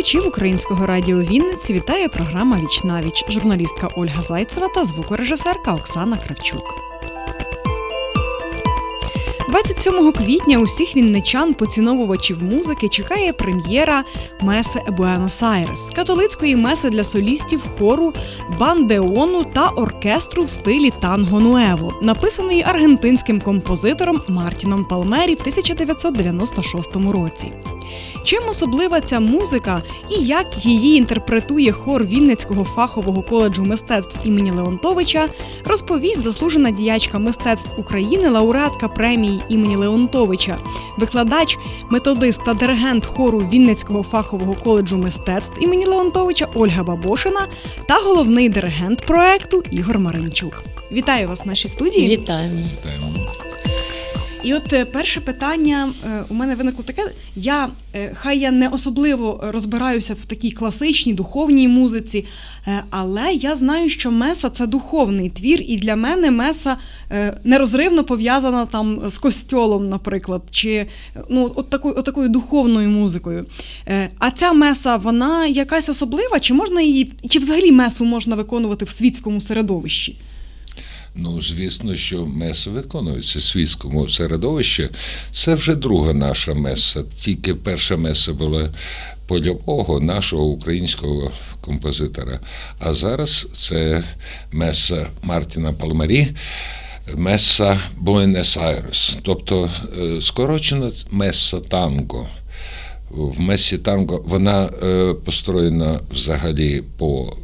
Слухачів українського радіо Вінниці вітає програма Віч віч. Журналістка Ольга Зайцева та звукорежисерка Оксана Кравчук. 27 квітня усіх вінничан, поціновувачів музики, чекає прем'єра Меси Буенос-Айрес, католицької меси для солістів хору, бандеону та оркестру в стилі танго нуево, написаної аргентинським композитором Мартіном Палмері в 1996 році. Чим особлива ця музика і як її інтерпретує хор Вінницького фахового коледжу мистецтв імені Леонтовича, розповість заслужена діячка мистецтв України, лауреатка премії імені Леонтовича, викладач, методист та диригент хору Вінницького фахового коледжу мистецтв імені Леонтовича Ольга Бабошина та головний диригент проекту Ігор Маринчук. Вітаю вас в нашій студії. Вітаємо. Вітаємо. І от е, перше питання е, у мене виникло таке: я е, хай я не особливо розбираюся в такій класичній духовній музиці, але я знаю, що меса це духовний твір, і для мене меса нерозривно пов'язана там з костьолом, наприклад, чи ну от такою, от такою духовною музикою. А ця меса, вона якась особлива, чи можна її, чи взагалі месу можна виконувати в світському середовищі? Ну, звісно, що меси виконуються в світському середовищі. Це вже друга наша меса. Тільки перша меса була польового нашого українського композитора. А зараз це меса Мартіна Палмарі. Меса Буенес-Айрес, тобто е, скорочено меса танго. В месі танго вона е, построєна взагалі по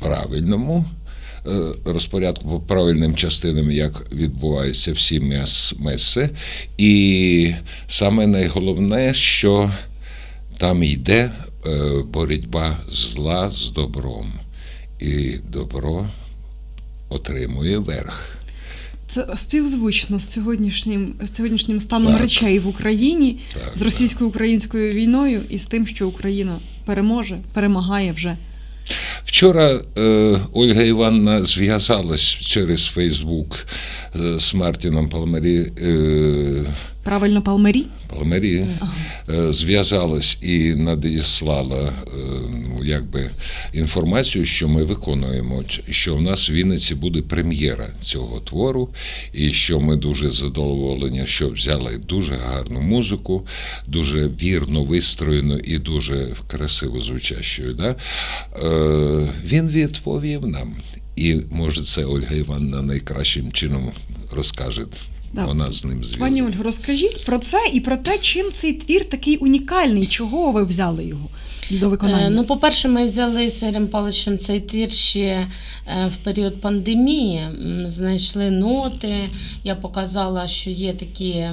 правильному розпорядку, по правильним частинам, як відбуваються всі мес, меси. І саме найголовне, що там йде е, боротьба зла з добром. І добро отримує верх. Це співзвучно з сьогоднішнім з сьогоднішнім станом Так. речей в Україні, Так, з російсько-українською війною і з тим, що Україна переможе, перемагає вже. Вчора е, Ольга Івановна зв'язалась через Фейсбук з Мартіном Палмері. Е, Правильно, Палмері? Палмері е, зв'язалась і надіслала е, ну, якби, інформацію, що ми виконуємо, що в нас в Вінниці буде прем'єра цього твору, і що ми дуже задоволені, що взяли дуже гарну музику, дуже вірно вистроєну і дуже красиво звучащою. Да? Він відповів нам. І може це Ольга Івановна найкращим чином розкаже. Да. Вона з ним зв'язана. Пані Ольго, розкажіть про це і про те, чим цей твір такий унікальний, чого ви взяли його до виконання. Е, Ну, по-перше, ми взяли з Ігорем Павловичем цей твір ще е, в період пандемії. Знайшли ноти. Я показала, що є такі,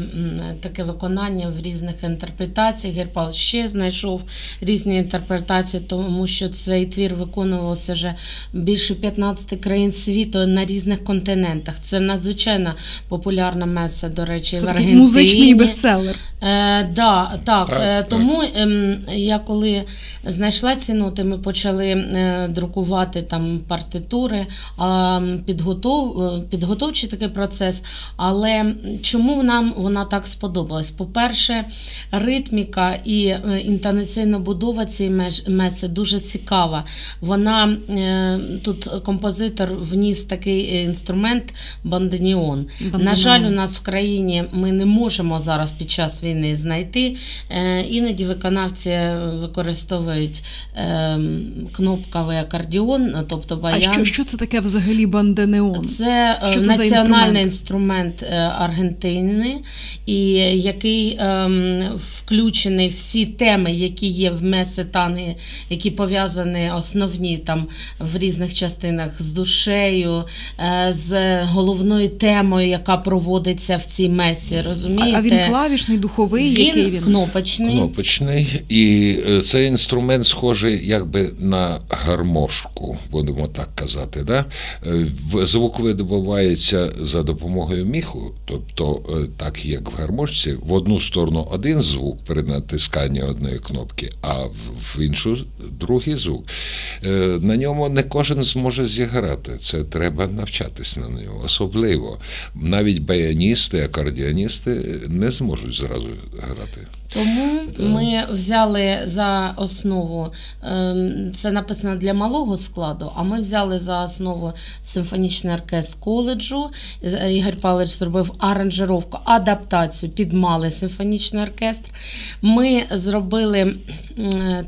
таке виконання в різних інтерпретаціях. Ігор Павлович ще знайшов різні інтерпретації, тому що цей твір виконувався вже більше 15 країн світу на різних континентах. Це надзвичайно популярна меса, до речі, це в такий музичний бестселер. Е, да, так, Так, е, так. тому ем, я коли знайшла ці ноти, ми почали е, друкувати там партитури, а, підготов, е, підготовчий такий процес. Але чому нам вона так сподобалась? По-перше, ритміка і е, інтонаційна будова цієї меж- меси дуже цікава. Вона е, тут композитор вніс такий е, інструмент банденіон. На жаль, у нас в країні ми не можемо зараз під час війни знайти. Е, Іноді виконавці використовують е, кнопковий акордіон, тобто А що, що це таке взагалі банденеон? Це, е, це національний інструмент? інструмент е, Аргентини, і який ем, включений всі теми, які є в месетани, які пов'язані основні там в різних частинах з душею, е, з головною темою, яка проводиться в цій месі. А, Розумієте? а він клавішний, духовий, він, який він? кнопочний. Кнопочний, і е, цей інструмент схожий якби на гармошку, будемо так казати. Да? Е, Звук видобувається за допомогою міху, тобто, е, так як в гармошці, в одну сторону один звук при натисканні одної кнопки, а в- іншу другий звук. На ньому не кожен зможе зіграти. Це треба навчатись на нього, особливо. Навіть баяні піаністи, акордіоністи не зможуть зразу грати. Тому Да. ми взяли за основу, ем, це написано для малого складу, а ми взяли за основу симфонічний оркестр коледжу. Ігор Павлович зробив аранжировку, адаптацію під малий симфонічний оркестр. Ми зробили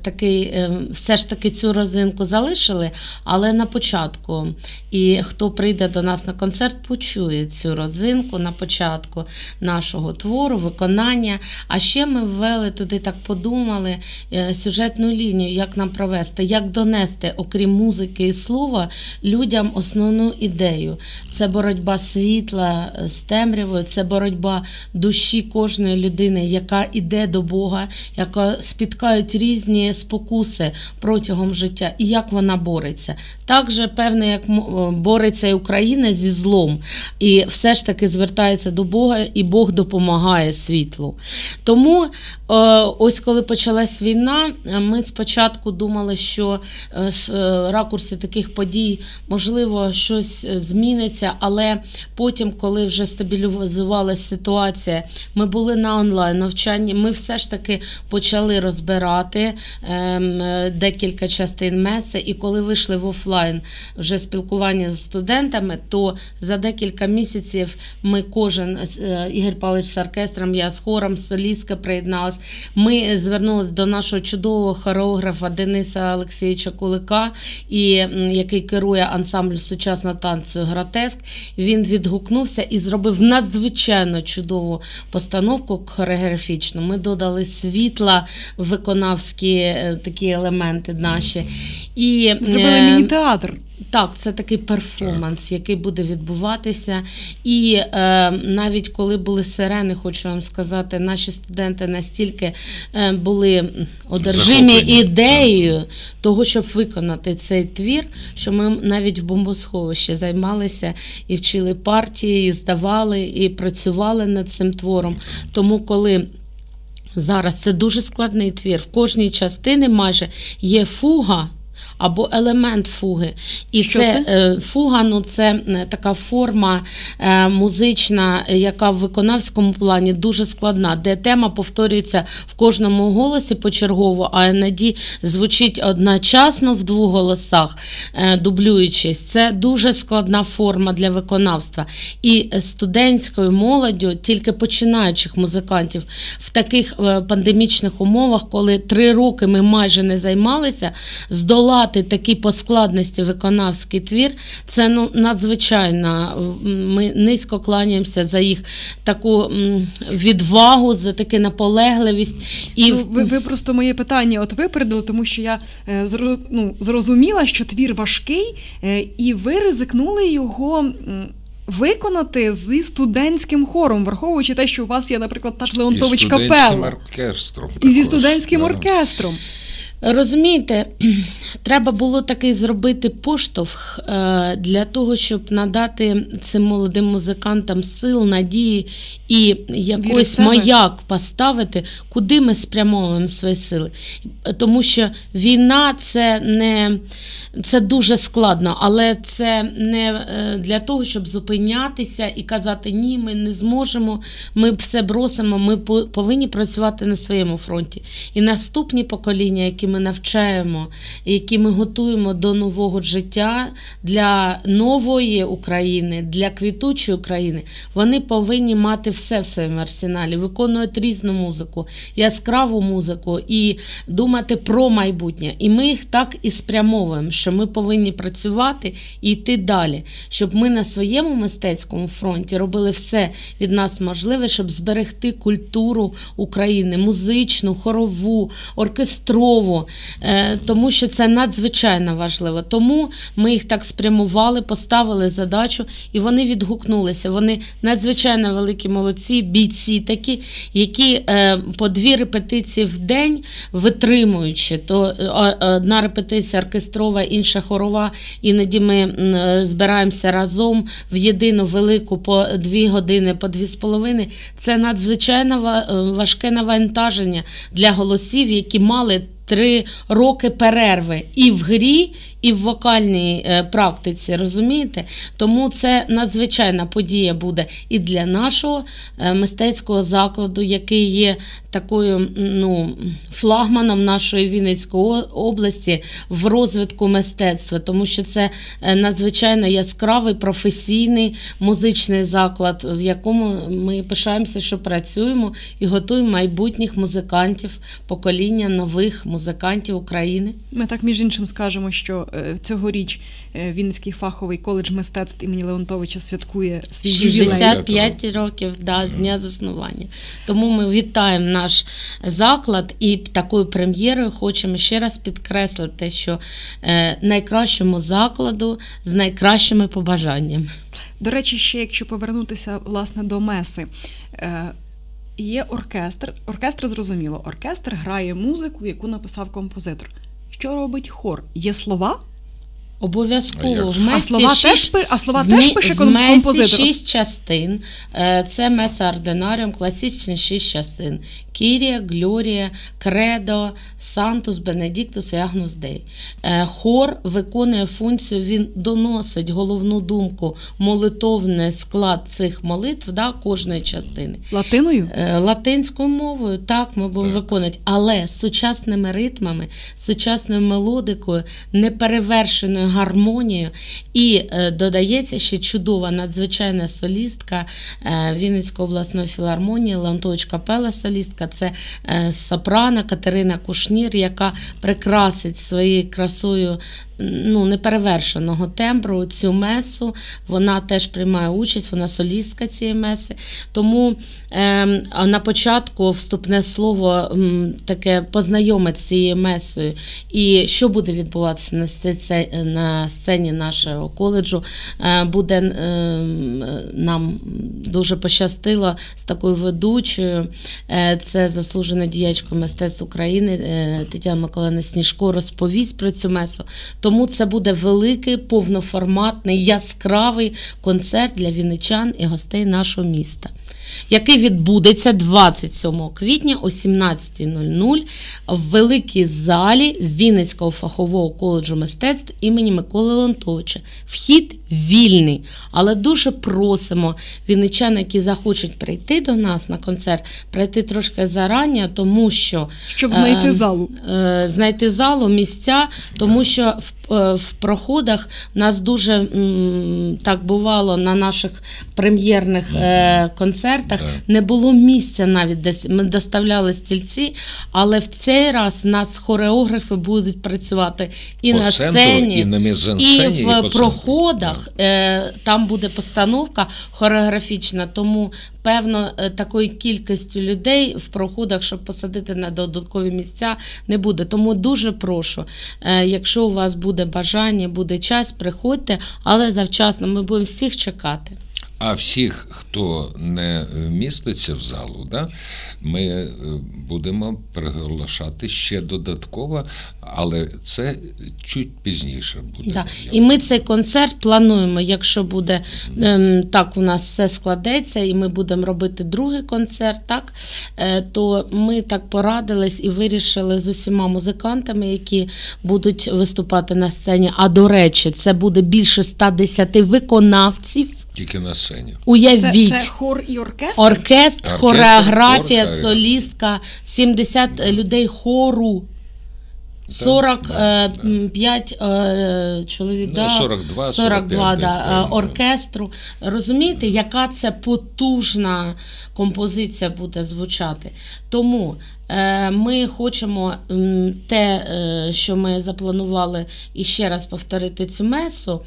такий, ем, все ж таки цю розинку залишили, але на початку. І хто прийде до нас на концерт, почує цю родзинку на початку нашого твору, виконання. А ще ми ввели туди, так подумали, е, сюжетну лінію, як нам провести, як донести, окрім музики і слова, людям основну ідею. Це боротьба світла з темрявою, це боротьба душі кожної людини, яка іде до Бога, яка спіткають різні спокуси протягом життя, і як вона бореться. Так же, певне, як е, бореться і Україна зі злом, і все ж таки звертається до Бога, і Бог допомагає світлу. Тому е, ось коли почалась війна, е, ми спочатку думали, що е, в е, ракурсі таких подій можливо щось е, зміниться, але потім, коли вже стабілізувалася ситуація, ми були на онлайн навчанні. Ми все ж таки почали розбирати ем, е, декілька частин меси. І коли вийшли в офлайн вже спілкування з студентами, то за декілька місяців ми кожен е, Ігор Павлович з оркестром, я з хором, солістка приєдналась. Ми звернулися до нашого чудового хореографа Дениса Олексійовича Кулика, і, який керує ансамблю сучасного танцю Гротеск. Він відгукнувся і зробив надзвичайно чудову постановку хореографічну. Ми додали світла виконавські е, такі елементи наші. І, Зробили е, міні-театр. Так, це такий перформанс, який буде відбуватися. І е, навіть коли були сирени, хочу вам сказати, наші студенти настільки е, були одержимі Захоплені, ідеєю того, щоб виконати цей твір, що ми навіть в бомбосховищі займалися і вчили партії, і здавали, і працювали над цим твором. Тому коли. Зараз це дуже складний твір. В кожній частині майже є фуга або елемент фуги. І Що це, це? е, фуга, ну це е, така форма е, музична, яка в виконавському плані дуже складна, де тема повторюється в кожному голосі почергово, а іноді звучить одночасно в двох голосах, дублюючись. Це дуже складна форма для виконавства. І студентською молоддю, тільки починаючих музикантів, в таких пандемічних умовах, коли три роки ми майже не займалися, здолати такий по складності виконавський твір, це ну, надзвичайно. Ми низько кланяємося за їх таку відвагу, за таку наполегливість. І Ну, ви, ви просто моє питання от випередили, тому що я е, ну, зрозуміла, що твір важкий, е, і ви ризикнули його. Виконати зі студентським хором, враховуючи те, що у вас є, наприклад, та ж Леонтович і студентським Капелла, оркестром. і зі студентським да. оркестром. Розумієте, треба було такий зробити поштовх е, для того, щоб надати цим молодим музикантам сил, надії і якийсь маяк поставити, куди ми спрямовуємо свої сили. Тому що війна це не це дуже складно, але це не е, для того, щоб зупинятися і казати ні, ми не зможемо, ми все бросимо. Ми повинні працювати на своєму фронті. І наступні покоління, які ми навчаємо, які ми готуємо до нового життя для нової України, для квітучої України, вони повинні мати все в своєму арсеналі, виконують різну музику, яскраву музику і думати про майбутнє. І ми їх так і спрямовуємо, що ми повинні працювати і йти далі, щоб ми на своєму мистецькому фронті робили все від нас можливе, щоб зберегти культуру України, музичну, хорову, оркестрову, е, тому що це надзвичайно важливо. Тому ми їх так спрямували, поставили задачу, і вони відгукнулися. Вони надзвичайно великі молодці, бійці такі, які е, по дві репетиції в день витримуючи, то е, одна репетиція оркестрова, інша хорова. Іноді ми збираємося разом в єдину велику по дві години, по дві з половиною. Це надзвичайно важке навантаження для голосів, які мали три роки перерви і в грі, і в вокальній е, практиці, розумієте? Тому це надзвичайна подія буде і для нашого е, мистецького закладу, який є такою ну, флагманом нашої Вінницької області в розвитку мистецтва, тому що це е, надзвичайно яскравий професійний музичний заклад, в якому ми пишаємося, що працюємо і готуємо майбутніх музикантів, покоління нових музикантів України. Ми так між іншим скажемо, що цьогоріч е, Вінницький фаховий коледж мистецтв імені Леонтовича святкує свій ювілей. 65 років да, з дня заснування. Тому ми вітаємо наш заклад і такою прем'єрою хочемо ще раз підкреслити, що е, найкращому закладу з найкращими побажаннями. До речі, ще якщо повернутися власне до меси. Е, Є оркестр. Оркестр зрозуміло. Оркестр грає музику, яку написав композитор. Що робить хор? Є слова? Обов'язково в же? А Месі слова теж шість- пи- а слова теж мі- пише в ком- Месі композитор. шість частин. Е, Це Меса Ординаріум, класичні шість частин. Кірія, Глорія, Кредо, Сантус, Бенедіктус і Агнус Дей. Е, Хор виконує функцію, він доносить головну думку, молитовний склад цих молитв да, кожної частини. Латиною? Е, Латинською мовою, так, ми будемо виконувати, але з сучасними ритмами, з сучасною мелодикою, неперевершеною гармонією. І е, додається ще чудова надзвичайна солістка е, Вінницької обласної філармонії, Ланточка Пела солістка. Це е, сопрано Катерина Кушнір, яка прикрасить своєю красою ну, неперевершеного тембру цю месу. Вона теж приймає участь, вона солістка цієї меси. Тому а на початку вступне слово таке познайомить з цією месою. І що буде відбуватися на сцені, на сцені нашого коледжу, е, буде е, нам дуже пощастило з такою ведучою. Е, Це заслужена діячка мистецтв України е, Тетяна Миколаївна Сніжко розповість про цю месу. Тому це буде великий, повноформатний, яскравий концерт для вінничан і гостей нашого міста, який відбудеться 27 квітня о 17.00 в великій залі Вінницького фахового коледжу мистецтв імені Миколи Леонтовича. Вхід вільний, але дуже просимо вінничан, які захочуть прийти до нас на концерт, прийти трошки зарані, тому що Щоб знайти Ем, залу. е, знайти залу, місця, тому що в, е, в проходах нас дуже так бувало на наших прем'єрних е, концертах. Да. Не було місця навіть десь. Ми доставляли стільці, але в цей раз нас хореографи будуть працювати і По на центру, сцені. і на І в центру. проходах е, там буде постановка хореографічна, тому певно е, такої кількістю людей в проходах, щоб посадити на додаткові місця, не буде. Тому дуже прошу, е, якщо у вас буде бажання, буде час, приходьте, але завчасно ми будемо всіх чекати. А всіх, хто не вміститься в залу, да, ми е, будемо приглашати ще додатково, але це чуть пізніше буде. Да. І ми цей концерт плануємо, якщо буде ем, так, у нас все складеться, і ми будемо робити другий концерт, так, е, то ми так порадились і вирішили з усіма музикантами, які будуть виступати на сцені. А до речі, це буде більше 110 виконавців. Тільки на сцені. Це, Уявіть. це хор і оркестр? Оркестр, Оркестр, хореографія, хор, солістка, 70 людей хору. 45 е, чоловік, Ну, да, 42, 42 45 да, е, да. оркестру. Розумієте, яка це потужна композиція буде звучати? Тому е, ми хочемо те, е, що ми запланували, і ще раз повторити цю месу.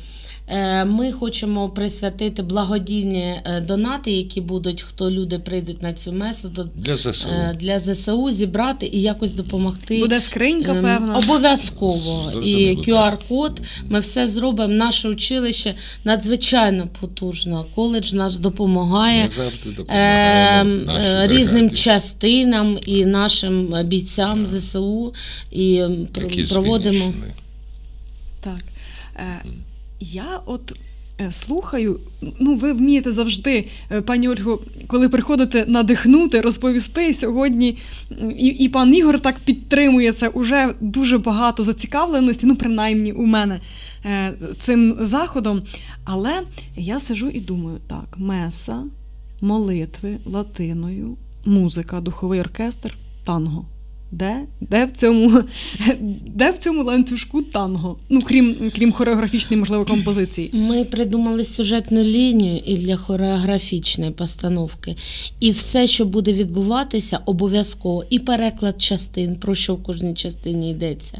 Е, Ми хочемо присвятити благодійні е, донати, які будуть, хто люди прийдуть на цю месу до, Для ЗСУ. е, для ЗСУ зібрати і якось допомогти. Буде скринька, Ем, певно. Обов'язково. І QR-код. Ми все зробимо. Наше училище надзвичайно потужно. Коледж нас допомагає. Допомагаємо Ем, е, різним частинам і нашим бійцям Так. ЗСУ і Які проводимо. Вінниччини. Так. Е, я от е, слухаю. Ну, ви вмієте завжди, е, пані Ольго, коли приходите надихнути, розповісти сьогодні. І, і пан Ігор так підтримує це. Уже дуже багато зацікавленості, ну, принаймні, у мене е, цим заходом. Але я сижу і думаю: так, меса, молитви латиною, музика, духовий оркестр, танго. Де? Де в цьому, де в цьому ланцюжку танго? Ну, крім, крім хореографічної, можливо, композиції. Ми придумали сюжетну лінію і для хореографічної постановки. І все, що буде відбуватися, обов'язково і переклад частин, про що в кожній частині йдеться,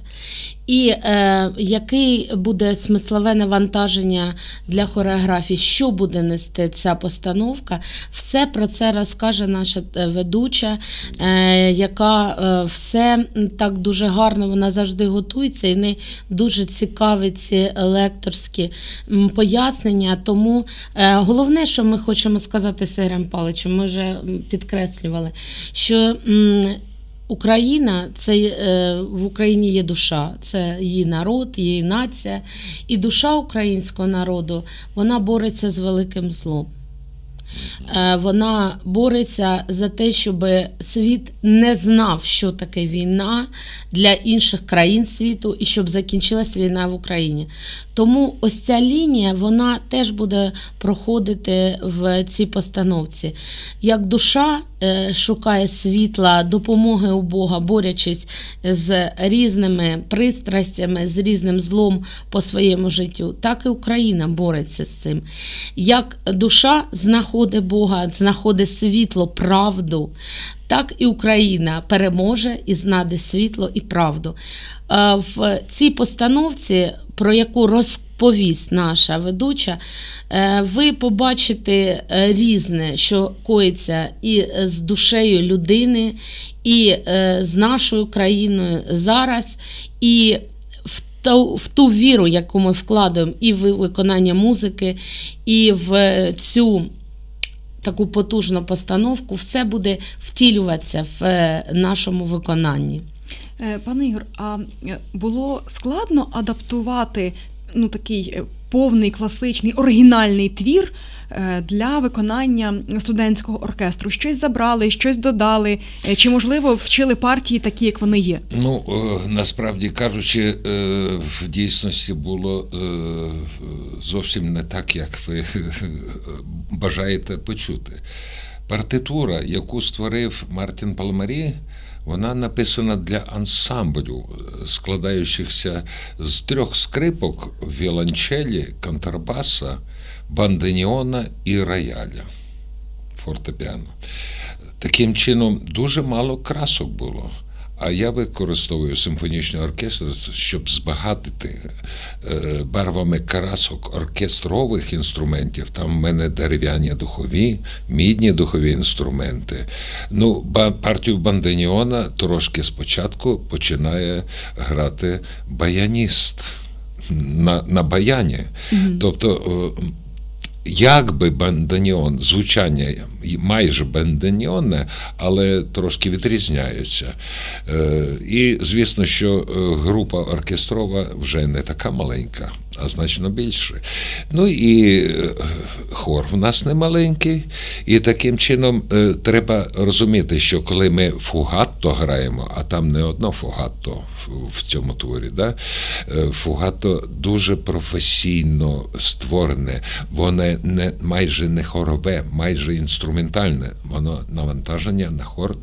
і е, який буде смислове навантаження для хореографії, що буде нести ця постановка, все про це розкаже наша е, ведуча, е, яка е, все так дуже гарно вона завжди готується, і в неї дуже цікаві ці лекторські пояснення. Тому е, головне, що ми хочемо сказати Ігорем Паличем, ми вже підкреслювали, що. м, Україна це е, в Україні є душа, це її народ, її нація. І душа українського народу вона бореться з великим злом. Е, Вона бореться за те, щоб світ не знав, що таке війна для інших країн світу, і щоб закінчилась війна в Україні. Тому ось ця лінія вона теж буде проходити в цій постановці. Як душа е, шукає світла, допомоги у Бога, борючись з різними пристрастями, з різним злом по своєму життю, так і Україна бореться з цим. Як душа знаходить Бога, знаходить світло, правду, так і Україна переможе і знаде світло і правду. Е, В цій постановці, про яку розповість наша ведуча, е, ви побачите е, різне, що коїться і з душею людини, і з нашою країною зараз, і в ту віру, яку ми вкладаємо і в виконання музики, і в цю таку потужну постановку, все буде втілюватися в е, нашому виконанні. Е, Пане Ігор, а е, було складно адаптувати ну, такий повний класичний оригінальний твір е, для виконання студентського оркестру? Щось забрали, щось додали, Е, чи можливо вчили партії такі, як вони є? Ну, е, насправді кажучи, в дійсності було зовсім не так, як ви бажаєте почути. Партитура, яку створив Мартін Палмарі, вона написана для ансамблю, складаючихся з трьох скрипок, віолончелі, контрабаса, банденіона і рояля фортепіано. Таким чином, дуже мало красок було. А я використовую симфонічний оркестр, щоб збагатити е, барвами красок оркестрових інструментів. Там в мене дерев'яні духові, мідні духові інструменти. Ну, партію банденіона трошки спочатку починає грати баяніст на, на баяні. Тобто. Якби банданіон, звучання майже банданіонне, але трошки відрізняється. Е, І звісно, що е, група оркестрова вже не така маленька, а значно більше. Ну і е, хор в нас не маленький, і таким чином е, треба розуміти, що коли ми фугатто граємо, а там не одно фугатто в- цьому творі, да? е, фугатто дуже професійно створене, воно не майже не хорове, майже інструментальне. Воно навантаження на хор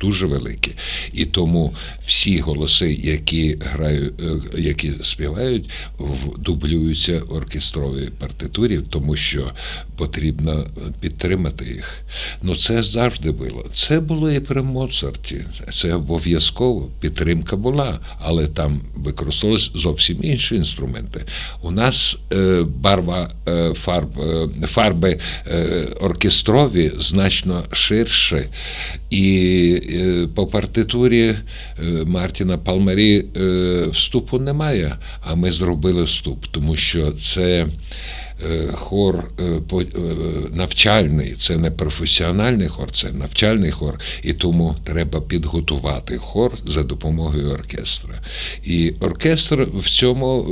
дуже велике. І тому всі голоси, які грають, які співають, в- дублюються в оркестровій партитурі, тому що потрібно підтримати їх. Ну це завжди було. Це було і при Моцарті. Це обов'язково. Підтримка була, але там використовувалися зовсім інші інструменти. У нас е, барва е, фарб, е, фарби оркестрові значно ширше. І по партитурі Мартіна Палмері е, вступу немає, а ми зробили вступ, тому що це е, хор е, е, навчальний, це не професіональний хор, це навчальний хор, і тому треба підготувати хор за допомогою оркестра. І оркестр в цьому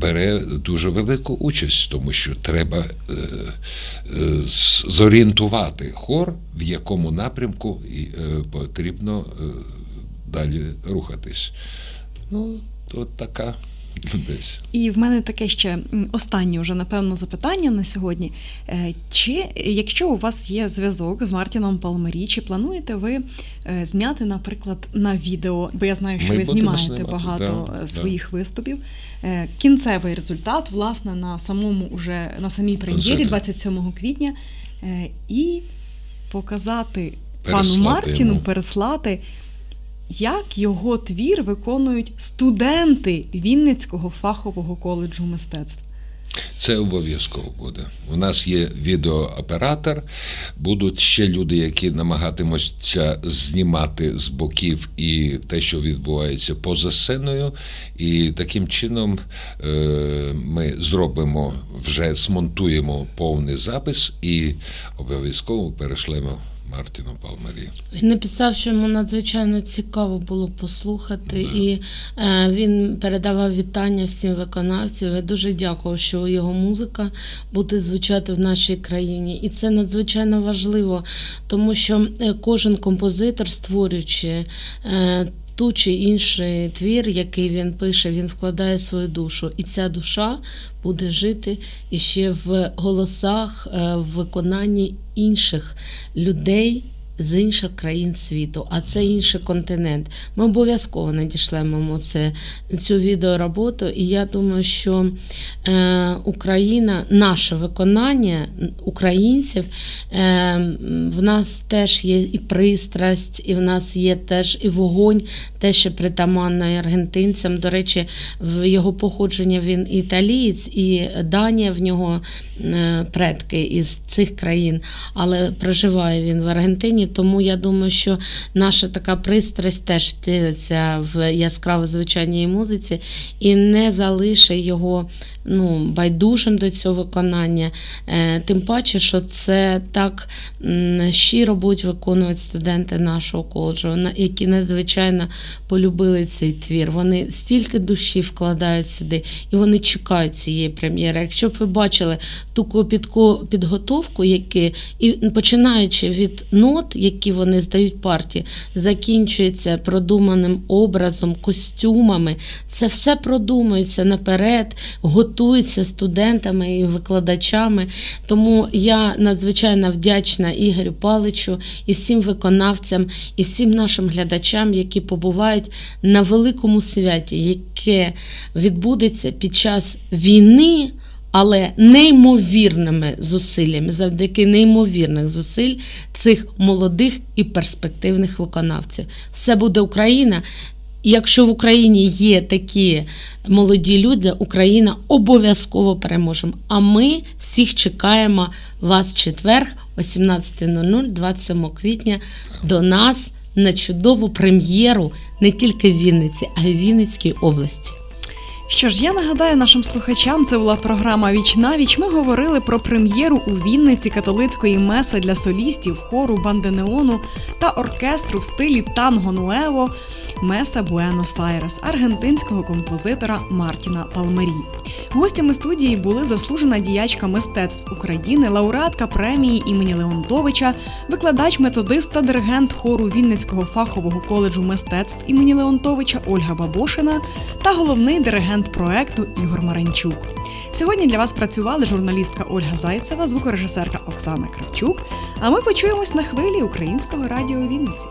бере дуже велику участь, тому що треба зорієнтувати хор, в якому напрямку потрібно далі рухатись. Ну, от така десь. І в мене таке ще останнє вже напевно запитання на сьогодні. Е, Чи якщо у вас є зв'язок з Мартіном Палмері, чи плануєте ви е, зняти, наприклад, на відео? Бо я знаю, що Ми ви знімаєте знімати, багато да, е, да. своїх виступів. Е, Кінцевий результат, власне, на самому уже на самій прем'єрі, 27 квітня, і показати пану Мартіну, йому. переслати. Як його твір виконують студенти Вінницького фахового коледжу мистецтв? Це обов'язково буде. У нас є відеооператор, будуть ще люди, які намагатимуться знімати з боків і те, що відбувається поза сценою. І таким чином е, ми зробимо, вже смонтуємо повний запис і обов'язково перешлемо Мартіну Палмарі. Він написав, що йому надзвичайно цікаво було послухати, Да. і е, він передавав вітання всім виконавцям. Я дуже дякував, що його музика буде звучати в нашій країні. І це надзвичайно важливо, тому що е, кожен композитор, створюючи. Е, ту чи інший твір, який він пише, він вкладає свою душу, і ця душа буде жити іще в голосах, е, в виконанні інших людей з інших країн світу, а це інший континент. Ми обов'язково надішлемо це, цю відеороботу, і я думаю, що е, Україна, наше виконання українців, е, в нас теж є і пристрасть, і в нас є теж і вогонь, те, що притаманно аргентинцям. До речі, в його походження він італієць, і Данія в нього е, предки із цих країн, але проживає він в Аргентині. Тому я думаю, що наша така пристрасть теж втілиться в яскраво звичайній музиці і не залишить його ну, байдужим до цього виконання. Е, Тим паче, що це так щиро будуть виконувати студенти нашого коледжу, які надзвичайно полюбили цей твір. Вони стільки душі вкладають сюди, і вони чекають цієї прем'єри. Якщо б ви бачили ту копітку підготовку, які і починаючи від нот, які вони здають партії, закінчується продуманим образом, костюмами, це все продумується наперед, готується студентами і викладачами. Тому я надзвичайно вдячна Ігорю Паличу і всім виконавцям, і всім нашим глядачам, які побувають на великому святі, яке відбудеться під час війни. Але неймовірними зусиллями, завдяки неймовірних зусиль цих молодих і перспективних виконавців. Все буде Україна. Якщо в Україні є такі молоді люди, Україна обов'язково переможе. А ми всіх чекаємо вас в четвер о 17.00, 27 квітня до нас на чудову прем'єру не тільки в Вінниці, а й в Вінницькій області. Що ж, я нагадаю нашим слухачам, це була програма Віч на віч. Ми говорили про прем'єру у Вінниці католицької меси для солістів, хору, банди неону та оркестру в стилі танго нуево Меса Буенос Айрес аргентинського композитора Мартіна Палмері. Гостями студії були заслужена діячка мистецтв України, лауреатка премії імені Леонтовича, викладач, методист та диригент хору Вінницького фахового коледжу мистецтв імені Леонтовича Ольга Бабошина та головний диригент проекту Ігор Маранчук. Сьогодні для вас працювали журналістка Ольга Зайцева, звукорежисерка Оксана Кравчук. А ми почуємось на хвилі українського радіо Вінниці.